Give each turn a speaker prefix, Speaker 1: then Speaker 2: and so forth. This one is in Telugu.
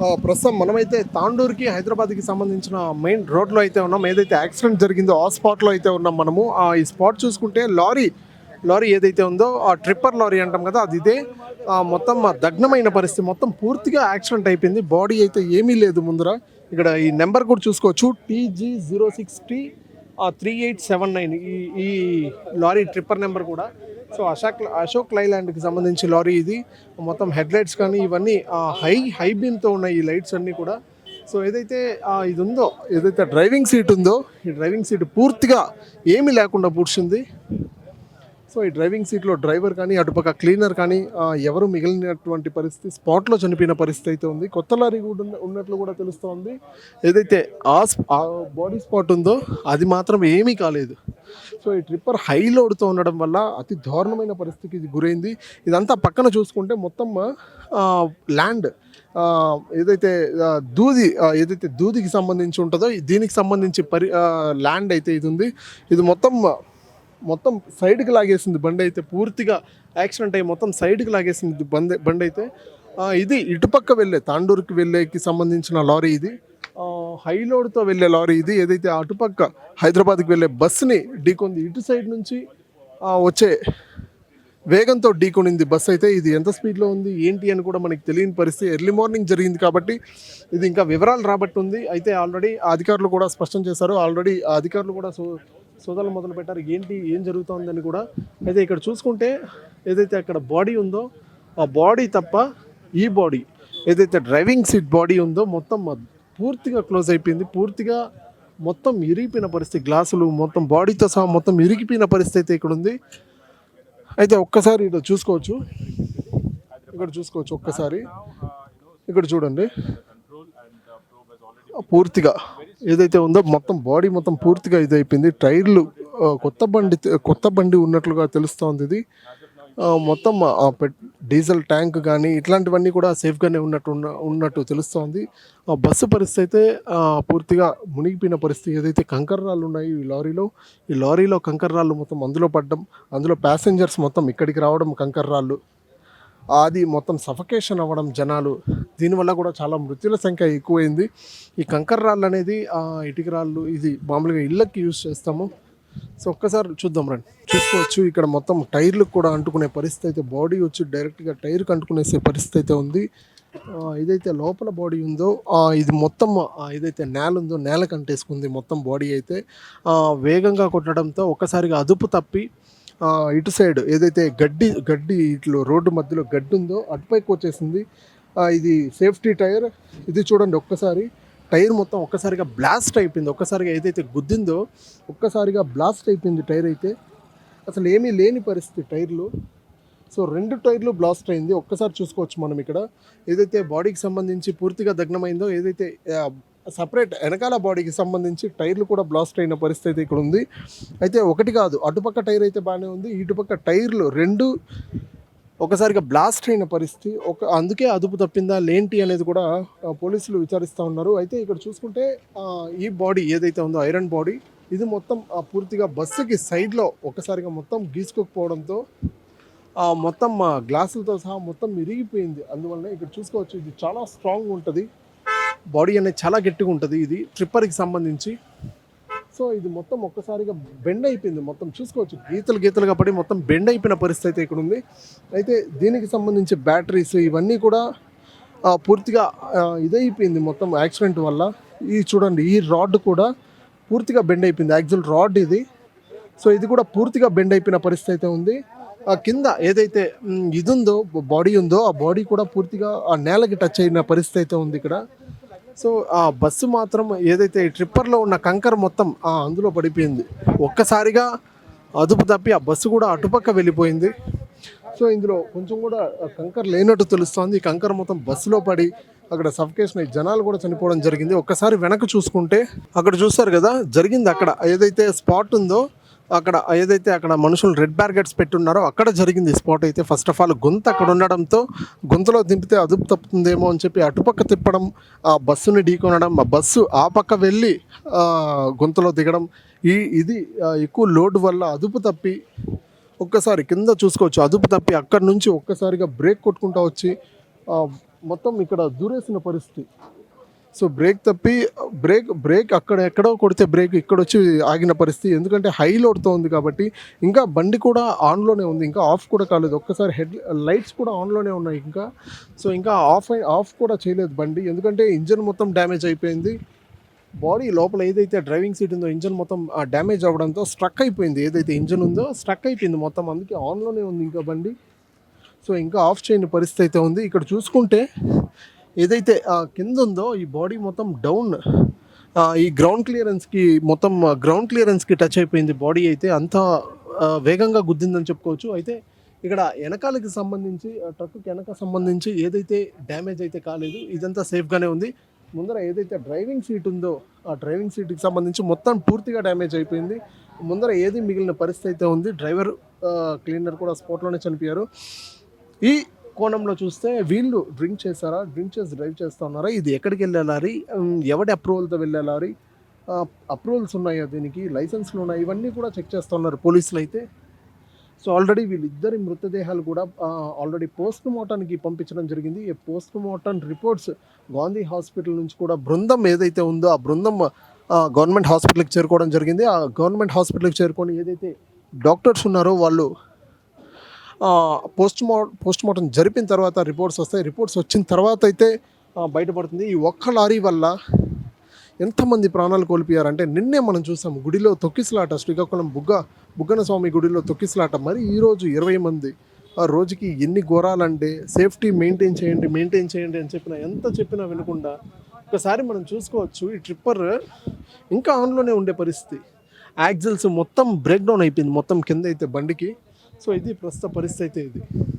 Speaker 1: ప్రస్తుతం మనమైతే తాండూరుకి హైదరాబాద్కి సంబంధించిన మెయిన్ రోడ్లో అయితే ఉన్నాం. ఏదైతే యాక్సిడెంట్ జరిగిందో ఆ స్పాట్లో అయితే ఉన్నాం మనము. ఆ, ఈ స్పాట్ చూసుకుంటే లారీ లారీ ఏదైతే ఉందో ఆ ట్రిప్పర్ లారీ అంటాం కదా అది ఇదే. మొత్తం ఆ దగ్నమైన పరిస్థితి. మొత్తం పూర్తిగా యాక్సిడెంట్ అయిపోయింది. బాడీ అయితే ఏమీ లేదు ముందర. ఇక్కడ ఈ నెంబర్ కూడా చూసుకోవచ్చు. TG zero six T three eight seven nine. ఈ ఈ లారీ ట్రిప్పర్ నెంబర్ కూడా సో అశోక్ అశోక్ లైలాండ్కి సంబంధించి లారీ ఇది. మొత్తం హెడ్ లైట్స్ కానీ ఇవన్నీ హై హై బీమ్తో ఉన్నాయి ఈ లైట్స్ అన్నీ కూడా. సో ఏదైతే ఇది ఉందో ఏదైతే డ్రైవింగ్ సీట్ ఉందో ఈ డ్రైవింగ్ సీట్ పూర్తిగా ఏమీ లేకుండా పూడ్చింది. సో ఈ డ్రైవింగ్ సీట్లో డ్రైవర్ కానీ అటుపక్క క్లీనర్ కానీ ఎవరు మిగిలినటువంటి పరిస్థితి స్పాట్లో చనిపోయిన పరిస్థితి అయితే ఉంది. కొత్త లారీ కూడా ఉన్నట్లు కూడా తెలుస్తోంది. ఏదైతే ఆ బాడీ స్పాట్ ఉందో అది మాత్రం ఏమీ కాలేదు. సో ఈ ట్రిప్పర్ హై లోడ్తో ఉండడం వల్ల అతి దారుణమైన పరిస్థితికి ఇది గురైంది. ఇదంతా పక్కన చూసుకుంటే మొత్తం ల్యాండ్ ఏదైతే దూది ఏదైతే దూదికి సంబంధించి ఉంటుందో దీనికి సంబంధించి పరి ల్యాండ్ అయితే ఇది ఉంది. ఇది మొత్తం మొత్తం సైడ్కి లాగేసింది బండి అయితే. పూర్తిగా యాక్సిడెంట్ అయ్యి మొత్తం సైడ్కి లాగేసింది బండి బండి అయితే. ఇది ఇటుపక్క వెళ్ళే తాండూరుకి వెళ్ళేకి సంబంధించిన లారీ ఇది. హైలోడ్తో వెళ్ళే లారీ ఇది. ఏదైతే అటుపక్క హైదరాబాద్కి వెళ్ళే బస్సుని ఢీకొంది ఇటు సైడ్ నుంచి వచ్చే వేగంతో ఢీకొనింది బస్సు అయితే. ఇది ఎంత స్పీడ్లో ఉంది ఏంటి అని కూడా మనకి తెలియని పరిస్థితి. ఎర్లీ మార్నింగ్ జరిగింది కాబట్టి ఇది ఇంకా వివరాలు రాబట్టి ఉంది. అయితే ఆల్రెడీ అధికారులు కూడా స్పష్టం చేశారు. ఆల్రెడీ అధికారులు కూడా సోదాలు మొదలు పెట్టారు. ఏంటి ఏం జరుగుతోందని కూడా అయితే ఇక్కడ చూసుకుంటే ఏదైతే అక్కడ బాడీ ఉందో ఆ బాడీ తప్ప ఈ బాడీ ఏదైతే డ్రైవింగ్ సీట్ బాడీ ఉందో మొత్తం పూర్తిగా క్లోజ్ అయిపోయింది. పూర్తిగా మొత్తం ఇరిగిపోయిన పరిస్థితి. గ్లాసులు మొత్తం బాడీతో సహా మొత్తం ఇరిగిపోయిన పరిస్థితి అయితే ఇక్కడ ఉంది. అయితే ఒక్కసారి ఇక్కడ చూసుకోవచ్చు. ఇక్కడ చూసుకోవచ్చు ఒక్కసారి. ఇక్కడ చూడండి. పూర్తిగా ఏదైతే ఉందో మొత్తం బాడీ మొత్తం పూర్తిగా ఇది అయిపోయింది టైర్లు కొత్త బండి కొత్త బండి ఉన్నట్లుగా తెలుస్తోంది ఇది. మొత్తం పెట్- డీజిల్ ట్యాంక్ కానీ ఇట్లాంటివన్నీ కూడా సేఫ్గానే ఉన్నట్టు ఉన్న ఉన్నట్టు తెలుస్తోంది. ఆ బస్సు పరిస్థితి అయితే పూర్తిగా మునిగిపోయిన పరిస్థితి. ఏదైతే కంకర రాళ్ళు ఉన్నాయి ఈ లారీలో ఈ లారీలో కంకర రాళ్ళు మొత్తం అందులో పడ్డం అందులో ప్యాసింజర్స్ మొత్తం ఇక్కడికి రావడం కంకర రాళ్ళు అది మొత్తం సఫకేషన్ అవ్వడం జనాలు దీనివల్ల కూడా చాలా మృత్యుల సంఖ్య ఎక్కువైంది. ఈ కంకర రాళ్ళు అనేది ఇటుక రాళ్ళు ఇది మామూలుగా ఇళ్ళకి యూజ్ చేస్తాము. సో ఒక్కసారి చూద్దాం రండి. చూసుకోవచ్చు. ఇక్కడ మొత్తం టైర్లకు కూడా అంటుకునే పరిస్థితి అయితే బాడీ వచ్చి డైరెక్ట్గా టైర్కి అంటుకునేసే పరిస్థితి అయితే ఉంది. ఇదైతే లోపల బాడీ ఉందో ఇది మొత్తం ఏదైతే నేల ఉందో నేల కంటేసుకుంది మొత్తం బాడీ అయితే. వేగంగా కొట్టడంతో ఒక్కసారిగా అదుపు తప్పి ఇటు సైడ్ ఏదైతే గడ్డి గడ్డి ఇట్లు రోడ్డు మధ్యలో గడ్డి ఉందో అటుపైకి వచ్చేసింది. ఇది సేఫ్టీ టైర్. ఇది చూడండి ఒక్కసారి. టైర్ మొత్తం ఒక్కసారిగా బ్లాస్ట్ అయిపోయింది. ఒక్కసారిగా ఏదైతే గుద్దిందో ఒక్కసారిగా బ్లాస్ట్ అయిపోయింది టైర్ అయితే. అసలు ఏమీ లేని పరిస్థితి టైర్లు. సో రెండు టైర్లు బ్లాస్ట్ అయింది. ఒక్కసారి చూసుకోవచ్చు మనం ఇక్కడ. ఏదైతే బాడీకి సంబంధించి పూర్తిగా దగ్నమైందో ఏదైతే సపరేట్ వెనకాల బాడీకి సంబంధించి టైర్లు కూడా బ్లాస్ట్ అయిన పరిస్థితి ఇక్కడ ఉంది. అయితే ఒకటి కాదు అటుపక్క టైర్ అయితే బాగానే ఉంది ఇటుపక్క టైర్లు రెండు ఒకసారిగా బ్లాస్ట్ అయిన పరిస్థితి. ఒక అందుకే అదుపు తప్పిందా లేంటి అనేది కూడా పోలీసులు విచారిస్తూ ఉన్నారు. అయితే ఇక్కడ చూసుకుంటే ఈ బాడీ ఏదైతే ఉందో ఐరన్ బాడీ ఇది మొత్తం ఆ, పూర్తిగా బస్సుకి సైడ్లో ఒకసారిగా మొత్తం గీసుకోకపోవడంతో మొత్తం గ్లాసులతో సహా మొత్తం ఇరిగిపోయింది అందువల్ల ఇక్కడ చూసుకోవచ్చు ఇది చాలా స్ట్రాంగ్ ఉంటుంది. బాడీ అనేది చాలా గట్టిగా ఉంటుంది. ఇది ట్రిప్పర్కి సంబంధించి. సో ఇది మొత్తం ఒక్కసారిగా బెండ్ అయిపోయింది. మొత్తం చూసుకోవచ్చు. గీతలు గీతలుగా పడి మొత్తం బెండ్ అయిపోయిన పరిస్థితి అయితే ఇక్కడ ఉంది. అయితే దీనికి సంబంధించి బ్యాటరీస్ ఇవన్నీ కూడా పూర్తిగా ఇదైపోయింది మొత్తం యాక్సిడెంట్ వల్ల. ఈ చూడండి ఈ రాడ్ కూడా పూర్తిగా బెండ్ అయిపోయింది. యాక్చువల్ రాడ్ ఇది. సో ఇది కూడా పూర్తిగా బెండ్ అయిపోయిన పరిస్థితి అయితే ఉంది. ఆ కింద ఏదైతే ఇది ఉందో బాడీ ఉందో ఆ బాడీ కూడా పూర్తిగా ఆ నేలకి టచ్ అయిన పరిస్థితి అయితే ఉంది ఇక్కడ. సో ఆ బస్సు మాత్రం ఏదైతే ట్రిప్పర్లో ఉన్న కంకర మొత్తం ఆ అందులో పడిపోయింది. ఒక్కసారిగా అదుపు తప్పి ఆ బస్సు కూడా అటుపక్క వెళ్ళిపోయింది. సో ఇందులో కొంచెం కూడా కంకర లేనట్టు తెలుస్తోంది. ఈ కంకర మొత్తం బస్సులో పడి అక్కడ సఫకేషన్ అయ్యి జనాలు కూడా చనిపోవడం జరిగింది. ఒక్కసారి వెనక చూసుకుంటే అక్కడ చూస్తారు కదా జరిగింది అక్కడ. ఏదైతే స్పాట్ ఉందో అక్కడ ఏదైతే అక్కడ మనుషులు రెడ్ బ్యారిగేట్స్ పెట్టున్నారో అక్కడ జరిగింది స్పాట్ అయితే. ఫస్ట్ ఆఫ్ ఆల్ గొంత అక్కడ ఉండడంతో గొంతులో దింపితే అదుపు తప్పుతుందేమో అని చెప్పి అటుపక్క తిప్పడం ఆ బస్సుని ఢీకొనడం ఆ బస్సు ఆ పక్క వెళ్ళి ఆ, గొంతులో దిగడం ఈ ఇది ఎక్కువ లోడ్ వల్ల అదుపు తప్పి ఒక్కసారి కింద చూసుకోవచ్చు. అదుపు తప్పి అక్కడి నుంచి ఒక్కసారిగా బ్రేక్ కొట్టుకుంటా వచ్చి మొత్తం ఇక్కడ దూరేసిన పరిస్థితి. సో బ్రేక్ తప్పి బ్రేక్ బ్రేక్ అక్కడ ఎక్కడో కొడితే బ్రేక్ ఇక్కడ వచ్చి ఆగిన పరిస్థితి. ఎందుకంటే హై లోడ్తో ఉంది కాబట్టి ఇంకా బండి కూడా ఆన్లోనే ఉంది. ఇంకా ఆఫ్ కూడా కాలేదు. ఒక్కసారి హెడ్ లైట్స్ కూడా ఆన్లోనే ఉన్నాయి ఇంకా. సో ఇంకా ఆఫ్ ఆఫ్ కూడా చేయలేదు బండి. ఎందుకంటే ఇంజన్ మొత్తం డ్యామేజ్ అయిపోయింది. బాడీ లోపల ఏదైతే డ్రైవింగ్ సీట్ ఉందో ఇంజన్ మొత్తం డ్యామేజ్ అవ్వడంతో స్ట్రక్ అయిపోయింది. ఏదైతే ఇంజన్ ఉందో స్ట్రక్ అయిపోయింది మొత్తం. అందుకే ఆన్లోనే ఉంది ఇంకా బండి. సో ఇంకా ఆఫ్ చేయని పరిస్థితి అయితే ఉంది. ఇక్కడ చూసుకుంటే ఏదైతే కింద ఉందో ఈ బాడీ మొత్తం డౌన్ ఈ గ్రౌండ్ క్లియరెన్స్కి మొత్తం గ్రౌండ్ క్లియరెన్స్కి టచ్ అయిపోయింది బాడీ అయితే అంత వేగంగా గుద్దిందని చెప్పుకోవచ్చు. అయితే ఇక్కడ వెనకాలకి సంబంధించి ఆ, ట్రక్కి వెనక సంబంధించి ఏదైతే డ్యామేజ్ అయితే కాలేదు ఇదంతా సేఫ్గానే ఉంది. ముందర ఏదైతే డ్రైవింగ్ సీట్ ఉందో ఆ డ్రైవింగ్ సీట్కి సంబంధించి మొత్తం పూర్తిగా డ్యామేజ్ అయిపోయింది. ముందర ఏది మిగిలిన పరిస్థితి అయితే ఉంది డ్రైవర్ క్లీనర్ కూడా స్పాట్లోనే చనిపోయారు. ఈ కోణంలో చూస్తే వీళ్ళు డ్రింక్ చేశారా? డ్రింక్ చేసి డ్రైవ్ చేస్తూ ఉన్నారా? ఇది ఎక్కడికి వెళ్ళాలి ఎవడి అప్రూవల్తో వెళ్ళాలి అప్రూవల్స్ ఉన్నాయా దీనికి? లైసెన్స్లు ఉన్నాయి? ఇవన్నీ కూడా చెక్ చేస్తున్నారు పోలీసులు అయితే. సో ఆల్రెడీ వీళ్ళిద్దరి మృతదేహాలు కూడా ఆల్రెడీ పోస్ట్ మార్టానికి పంపించడం జరిగింది. ఈ post mortem reports Gandhi hospital నుంచి కూడా బృందం ఏదైతే ఉందో ఆ బృందం గవర్నమెంట్ హాస్పిటల్కి చేరుకోవడం జరిగింది. ఆ గవర్నమెంట్ హాస్పిటల్కి చేరుకొని ఏదైతే డాక్టర్స్ ఉన్నారో వాళ్ళు పోస్ట్ మార్ పోస్ట్ మార్టం జరిపిన తర్వాత రిపోర్ట్స్ వస్తాయి. రిపోర్ట్స్ వచ్చిన తర్వాత అయితే బయటపడుతుంది. ఈ ఒక్క లారీ వల్ల ఎంతమంది ప్రాణాలు కోల్పోయారంటే నిన్నే మనం చూసాం గుడిలో తొక్కిసలాట శ్రీకాకుళం బుగ్గ బుగ్గన స్వామి గుడిలో తొక్కిసలాట. మరి ఈరోజు ఇరవై మంది ఆ రోజుకి ఎన్ని ఘోరాలంటే సేఫ్టీ మెయింటైన్ చేయండి మెయింటైన్ చేయండి అని చెప్పిన ఎంత చెప్పినా వినకుండా ఒకసారి మనం చూసుకోవచ్చు ఈ ట్రిప్పర్ ఇంకా ఆన్లోనే ఉండే పరిస్థితి. యాక్సిల్స్ మొత్తం బ్రేక్ డౌన్ అయిపోయింది మొత్తం కింద అయితే బండికి. సో ఇది ప్రస్తుత పరిస్థితి అయితే ఇది